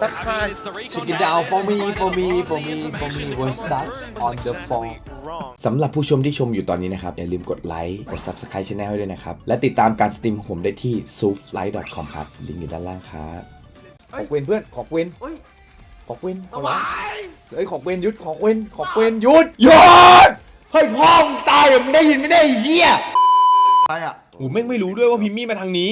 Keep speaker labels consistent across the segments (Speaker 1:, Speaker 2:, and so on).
Speaker 1: Check it down for me for me for me for me versus on the floor สำหรับผู้ชมที่ชมอยู่ตอนนี้นะครับ อย่าลืมกดไลค์ กด Subscribe Channel ให้ด้วยนะครับ และติดตามการสตรีมของผมได้ที่ s o o f l i g h t c o m ครับ ลิงก์อยู่ด้านล่างครับขอกเวนเพื่อนขอกเวน
Speaker 2: เฮ้ย
Speaker 1: ขอกเวนขอร้องเฮ้ยขอกเวนหยุดขอกเวนขอกเวนหยุดหยุดเฮ้ยพ่อมึงตายเหรอมึงได้ยินไม่ได้ไอ้เหี้ย
Speaker 2: ใครอะ
Speaker 1: กูแม่งไม่รู้ด้วยว่าพิมมี่มาทางนี้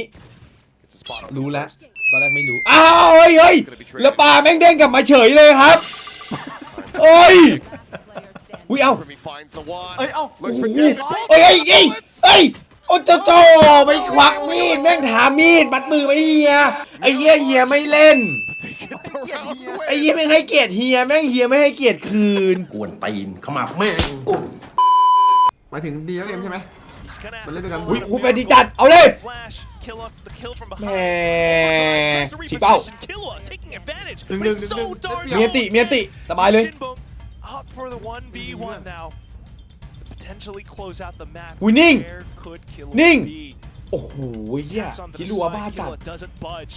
Speaker 1: รู้แล้ว ตอนแรกไม่รู้ อ้าวเฮ้ยเฮ้ยแล้วปลาแม่งเด้งกลับมาเฉยเลยครับเอ้ยอุ้ยเอ้า
Speaker 2: เอ้ยเอ้า
Speaker 1: โอ้โหเอ้ยเอ้ยเอ้ยเอ้ยโอ้โจโจไปควักมีดแม่งถามมีดมัดมือไปเฮียไอ้เฮียเฮียไม่เล่นไอ้เฮียไม่ให้เกียรติเฮียแม่งเฮียไม่ให้เกียรติคืน
Speaker 3: กวนตีนเข้ามาแม่ง
Speaker 2: หมายถึงดีเอ็มใช่ไหมมันเล่นด้วยกัน
Speaker 1: อุ้ยกูแฟนดีจัดเอาเลย แหมฉีกเป้า
Speaker 2: หนึ่งหนึ่งหนึ่งหนึ่ง
Speaker 1: เมียติ เมียติ สบายเลย
Speaker 4: Up for the 1v1 now. Potentially close out the map.
Speaker 1: อุ้ยนิ่ง
Speaker 4: Where could Killa
Speaker 1: นิ่ง
Speaker 4: be?
Speaker 1: โอ้โหเฮีย
Speaker 4: Taps onto
Speaker 1: คิ
Speaker 4: the
Speaker 1: รัว
Speaker 4: spike,
Speaker 1: บ้าจัด
Speaker 4: Killa doesn't budge.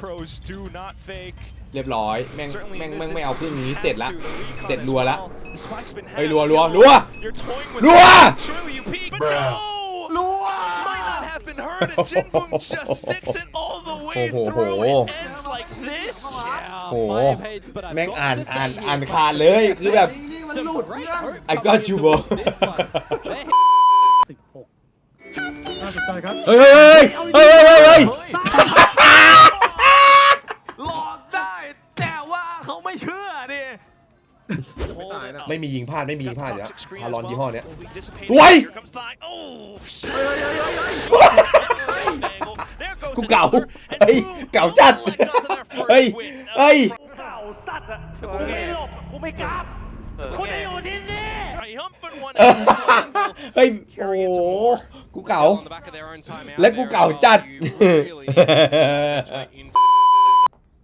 Speaker 4: Pros do not fake.
Speaker 1: เรียบร้อย แม่ง
Speaker 4: Certainly
Speaker 1: แม่ง
Speaker 4: in
Speaker 1: แม่ง
Speaker 4: this
Speaker 1: ไม่เอาครึ่ง
Speaker 4: instance,
Speaker 1: นี้
Speaker 4: have
Speaker 1: เสร็จละ
Speaker 4: to. The recon
Speaker 1: เสร็จ
Speaker 4: as
Speaker 1: รัวละ
Speaker 4: well. The spike's been
Speaker 1: เฮ้ย
Speaker 4: had.
Speaker 1: รัวรัว
Speaker 4: Killa,
Speaker 1: รัว
Speaker 4: You're toying with
Speaker 1: รัว
Speaker 4: Surely you peek, but
Speaker 3: Bruh.
Speaker 4: no!
Speaker 2: รู้ว่า
Speaker 4: Might not have been heard, and Jinbum just sticks it all the way
Speaker 1: Ho, ho,
Speaker 4: through.
Speaker 1: ho.
Speaker 4: It ends like this.
Speaker 1: โอ้โห แม่งอ่านอ่านอ่านขาดเลยคือแบบ
Speaker 2: นี่มันหลุดเพื่อน
Speaker 1: I got you bro
Speaker 5: น่าสนใจครับ
Speaker 1: เฮ้ยเฮ้ยเฮ้ยเฮ้ยเฮ้ย
Speaker 4: หลอกได้แต่ว่าเขาไม่เชื่อดิ
Speaker 2: ไม่ตายนะ
Speaker 1: ไม่มียิงพลาดไม่มียิงพลาดอยู่แล้วพารอนยี่ห้อเนี้ย
Speaker 4: Will be dissipated.
Speaker 1: สวย
Speaker 4: Here comes Thigh. Oh, shit.
Speaker 2: เฮ้ยเฮ้ยเฮ้ยเฮ้ย
Speaker 4: There goes
Speaker 1: กูเก่า
Speaker 4: another, and
Speaker 1: เฮ้ย
Speaker 4: boom,
Speaker 1: เก่าจัด
Speaker 4: All Black onto their first
Speaker 1: เฮ้ย
Speaker 4: win.
Speaker 1: เฮ้ย
Speaker 4: Triumphant one
Speaker 1: เฮ้ย โอ้โห กูเก่า
Speaker 4: on the back of their own timeout
Speaker 1: และกูเก่าจัด
Speaker 4: there as well. You really need to in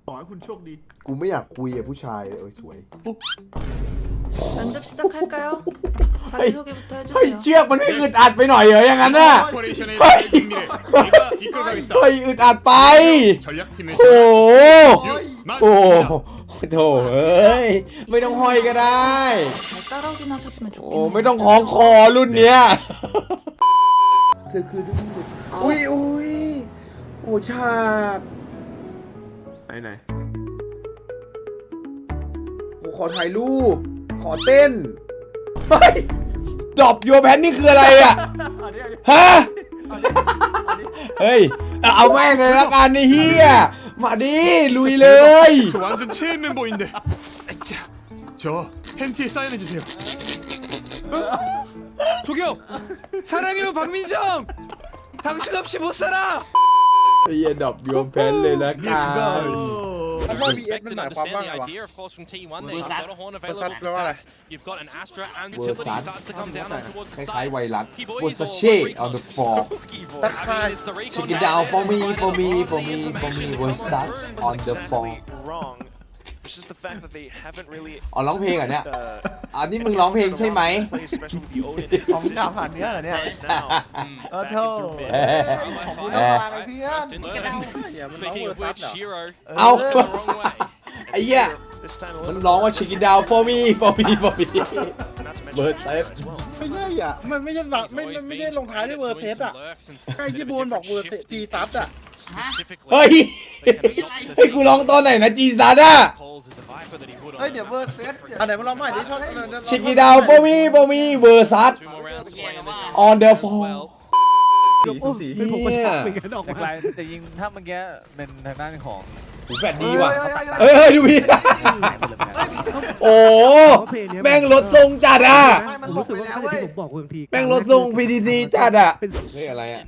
Speaker 2: ขอให้คุณโชคดี
Speaker 6: กูไม่อยากคุยกับผู้ชายเลยเอ้ยสวย
Speaker 7: 면접 시작할까요? 자기소개부터
Speaker 1: เฮ้ย
Speaker 7: 해주세요.
Speaker 1: เชือกมันไม่อึดอัดไปหน่อยเหรออย่างนั้นน่ะ เฮ้ยอึดอัดไป
Speaker 3: 전략팀의
Speaker 1: โอ้โห
Speaker 3: 만
Speaker 1: โอ้โหโถเอ้ย ไม่ต้องห้อยก็ได้
Speaker 7: 잘 따라오긴 하셨으면
Speaker 1: โอ้
Speaker 7: 좋겠네요.
Speaker 1: ไม่ต้องคล้องคอรุ่นเนี้ย
Speaker 6: เธอคือดุ้งดุอุ้ยอุ้ยโอ้ฉาก
Speaker 2: ไหนไหน
Speaker 6: โอ้ขอถ่ายรูป ขอเต้น
Speaker 1: เฮ้ยดรอปโยแพนนี่คืออะไรอ่ะ
Speaker 2: อันนี้อันนี้
Speaker 1: ฮะ เฮ้ย เอาแม่งเลยละกันไอ้เฮียมาดิ ลุยเลย
Speaker 3: 저 완전 체인 멤버인데. 자, 저 팬티에 사인해 주세요.
Speaker 8: 저기요 사랑해요 박민정 당신 없이 못 살아
Speaker 1: ไอ้เฮียดรอปโยแพนเลยละกัน
Speaker 4: Respect and understand the idea, of course, from T1 there. You've got a horn available for stacks. You've got an Astra and utility
Speaker 1: Versace.
Speaker 4: starts to come down on towards
Speaker 1: ค
Speaker 4: the
Speaker 1: ล้าย
Speaker 4: side.
Speaker 1: ๆไวรัส
Speaker 4: Kiboy
Speaker 1: was
Speaker 4: is
Speaker 1: a
Speaker 4: all
Speaker 1: shade
Speaker 4: recon
Speaker 1: on the floor
Speaker 4: spooky ball. I mean, it's the recon
Speaker 1: Check it
Speaker 4: that
Speaker 1: down
Speaker 4: is
Speaker 1: for me,
Speaker 4: providing
Speaker 1: for me,
Speaker 4: all
Speaker 1: for
Speaker 4: the
Speaker 1: me, for
Speaker 4: information
Speaker 1: me,
Speaker 4: that
Speaker 1: was
Speaker 4: comes
Speaker 1: sus
Speaker 4: through
Speaker 1: on the
Speaker 4: exactly
Speaker 1: floor.
Speaker 4: Wrong. It's just the fact that they haven't really
Speaker 1: อ๋อร้องเพลงเหรอเนี่ย
Speaker 4: uh,
Speaker 1: อันนี้มึงร้องเพลงใช่ไหม
Speaker 4: play special with the Odin
Speaker 2: ของดาวผ่านเนื้อเหรอเนี่ย
Speaker 4: now. Mm,
Speaker 2: เออ
Speaker 4: back
Speaker 2: เธอ
Speaker 4: into mid.
Speaker 2: ของคุณ
Speaker 1: เอ
Speaker 2: ต้อง
Speaker 1: อ
Speaker 2: มาไงเพื่อน
Speaker 4: First in turn.
Speaker 2: อย่ามันร้อง
Speaker 4: Speaking
Speaker 2: เวอ
Speaker 4: of
Speaker 2: ร์ซัส
Speaker 4: which,
Speaker 2: เหรอ
Speaker 4: Shiro
Speaker 1: เอา
Speaker 4: the wrong way.
Speaker 1: ไอ้เหี้ย
Speaker 4: This time a
Speaker 1: มัน
Speaker 4: little
Speaker 1: ร้องว่า chick it down for me for me for me
Speaker 4: not to mention
Speaker 1: Bird
Speaker 4: Astra
Speaker 1: type.
Speaker 4: as well.
Speaker 5: ไม่ใช่อะ มันไม่ใช่หลักไม่มันไม่ได้ลงท้ายด้วยเวอร์เซสอะใช่ที่บูนบอกเวอร์เซสจีซับอะ
Speaker 1: เฮ้ย ให้กูร้องตอนไหนนะจีซัดอะ
Speaker 2: เฮ้ยเดี๋ยวเวอร์เซต
Speaker 5: อันไหนมาลองใหม่ดิท่อน
Speaker 1: chick it down for me for me เวอร์ซัส On the floor
Speaker 2: สีสูสี
Speaker 5: เป็นผมก็ชอบเหมือน
Speaker 1: เนี่ย
Speaker 5: กันออก
Speaker 8: แต่
Speaker 5: มา
Speaker 8: ไกลแต่ยิงถ้าเมื่อกี้เป็นทางด้านของ
Speaker 1: หูแฟดดีว่ะ
Speaker 2: เฮ้ย
Speaker 1: เฮ้ยเฮ้ยดูพี่โอ้โหแม่งรถทรงจัดอะ
Speaker 2: ไม่มัน
Speaker 5: ผม
Speaker 2: หลบ
Speaker 5: รู้สึก
Speaker 2: ไป
Speaker 5: ว่า
Speaker 2: แล้ว
Speaker 5: ถ้า
Speaker 2: เว้ย
Speaker 5: ที่ผมบอกบางที
Speaker 1: แม่งรถทรง PDC จัดอะ
Speaker 5: เป็น
Speaker 1: เฮ้ยอะไรอะ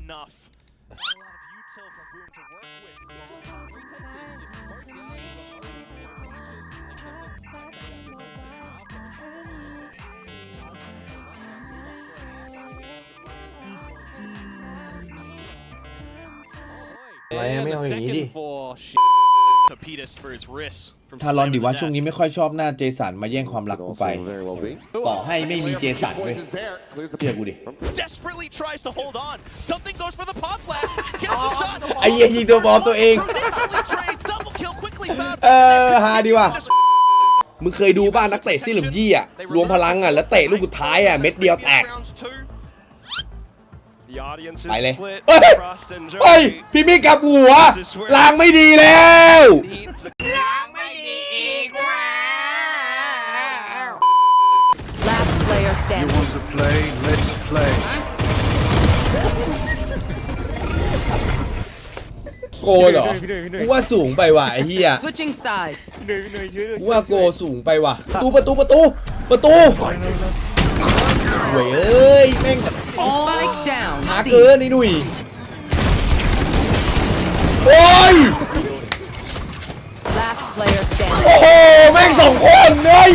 Speaker 1: อะไรอะไม่เอาอย่างนี้ดิ
Speaker 4: Torpedoes for its wrist from
Speaker 1: ทารอน
Speaker 4: slamming
Speaker 1: ดิ
Speaker 4: the
Speaker 1: ว่า
Speaker 4: dash.
Speaker 1: ช่วงนี้ไม่ค่อยชอบหน้าเจสันมาแย่งความรักกูไป ต่อให้ไม่มีเจสันเว้ย เชื่อกูดิ
Speaker 4: Desperately tries to hold on. Something goes for the pop blast. Gets the shot.
Speaker 1: ไอ้เหี้ยยิงตัวบอลตัวเอง
Speaker 4: Ridiculously trained. Double kill quickly, Fab.
Speaker 1: เออฮาดีว่ะ มึงเคยดูบ้านนักเตะซี่เหลิมยี่อะ รวมพลังอะ แล้วเตะลูกสุดท้ายอะ เม็ดเดียวแตก
Speaker 4: Rounds two. The audience
Speaker 1: ไปเลย
Speaker 4: is split.
Speaker 1: เฮ้ย
Speaker 4: Trust and
Speaker 1: เฮ้ย
Speaker 4: Joey
Speaker 1: พี่มี่กลับหัวล้างไม่ดีแล้ว
Speaker 4: needs to
Speaker 9: Last player standing.
Speaker 3: to play? Let's play.
Speaker 1: โกเหรอกูว่าสูงไปว่ะไอ้เหี้ย
Speaker 9: Switching sides.
Speaker 1: กูว่าโกสูงไปว่ะ ประตูประตูประตูประตูเว้ยเอ้ยแม่ง
Speaker 9: Spike down.
Speaker 1: ช้า
Speaker 9: C.
Speaker 1: เกินไอ้หนุ่ยโอ้ย
Speaker 9: Last player standing.
Speaker 1: โอ้โห แม่งสองคนเลย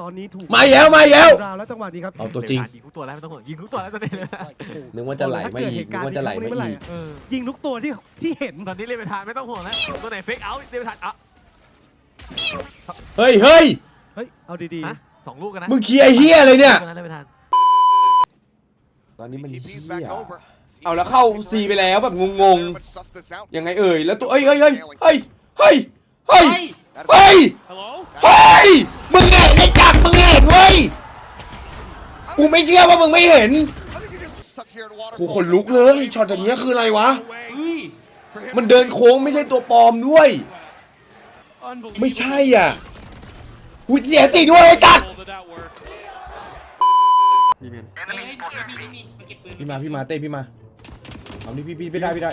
Speaker 5: ตอนนี้ถูก
Speaker 1: มาอีกแล้วมาอีกแล้ว
Speaker 5: ราวแล้วจังหวะนี้ครับ
Speaker 1: เอาตัวจริง
Speaker 8: ยิงทุกตัวแล้วไม่ต้องห่วงยิงทุกตัวแล้วตอนนี้
Speaker 1: นึกว่าจะไหลไม่อีกนึกว่าจะไหลไม่อีก
Speaker 8: เออ
Speaker 5: ยิงทุกตัวที่ที่เห็น
Speaker 8: ตอนนี้เล่นไปทานไม่ต้องห่วงแล้วตัวไหนเฟกเอาท์เล่นไปทานอะ
Speaker 1: เฮ้ยเฮ้ย
Speaker 5: เฮ้ย เอาดี
Speaker 8: ฮะสองลูกกันนะ
Speaker 1: มึงเคลียร์ไอ้เฮียอะไรเนี่ย
Speaker 8: เล่นไปทาน
Speaker 1: ตอนนี้มันเฮียเอาแล้วเข้าซีไปแล้วแบบงงๆ ยังไงเอ่ยแล้วตัวเอ้ยเฮ้ยเฮ้ยเฮ้ยเฮ้ยเฮ้ยเฮ้ย
Speaker 4: Hello?
Speaker 1: เฮ้ยมึงเห็นไอ้จักรมึงเห็นเว้ยกูไม่เชื่อว่ามึงไม่เห็นกูขนลุกเลยช็อตอย่างเงี้ยคืออะไรวะ มันเดินโค้งไม่ใช่ตัวปลอมด้วย
Speaker 4: Unbelievable.
Speaker 1: ไม่ใช่อะหุยเสียติด้วยไอ้จักร
Speaker 4: Did that work?
Speaker 2: มีเมน
Speaker 1: พี่มาพี่มาเต้พี่มาเอานี่พี่พี่พี่ได้พี่ได้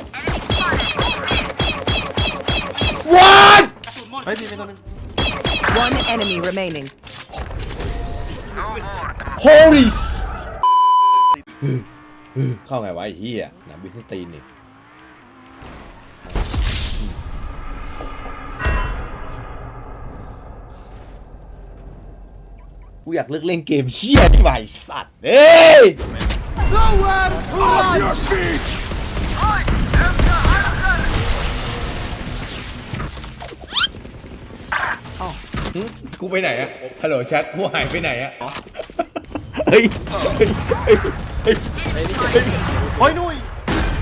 Speaker 1: วัด
Speaker 2: เฮ้ยมีเมนตัวหนึง
Speaker 9: One enemy remaining.
Speaker 1: holy เข้าไงวะไอ้เหี้ยหนาบินขึ้นตีนนี่ กูอยากเลิกเล่นเกมเหี้ยที่ไหวสัตว์เอ้ย
Speaker 3: Your speed.
Speaker 1: หึกูไปไหนอะฮัลโหลแชทกูหายไปไหนอะเฮ้ยเฮ้ยเฮ้ยเฮ้ย
Speaker 2: โอ้ยนุ่ย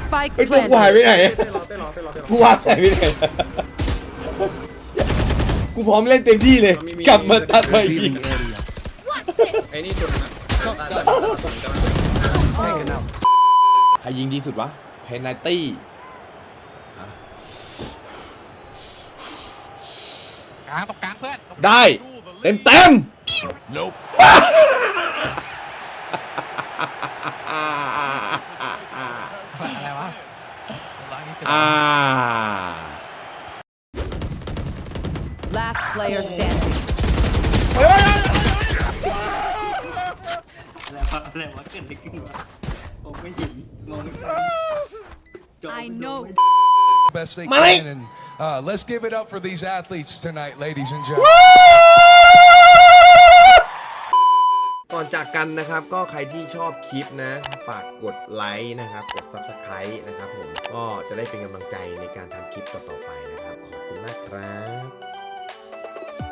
Speaker 9: Spike
Speaker 1: เฮ้ยตัวกูหายไป
Speaker 9: planted.
Speaker 1: ไหนอะ
Speaker 2: เต้นรอเต้นรอเต้นรอเต้นรอ
Speaker 1: กูว่าหายไปไหนกูพร้อมเล่นเต็มที่เลย กลับมาตัดไปอีก
Speaker 2: ไอ้นี่จุดนะชอบตัด
Speaker 1: ใครยิงดีสุดวะเพนนัตี้
Speaker 8: กลางตรงกลางเพื่อน
Speaker 1: ได้เต็มเต็ม
Speaker 3: Nope.
Speaker 8: อะไรวะ
Speaker 1: อ่า
Speaker 9: Last player standing.
Speaker 7: I know
Speaker 3: Best they
Speaker 1: Money.
Speaker 3: can. And uh, let's give it up for these athletes tonight, ladies and gentlemen.
Speaker 1: ก่อนจากกันนะครับก็ใครที่ชอบคลิปนะ ฝากกดไลค์นะครับ กด Subscribe นะครับผมก็จะได้เป็นกำลังใจในการทำคลิปต่อๆไปนะครับ ขอบคุณมากครับ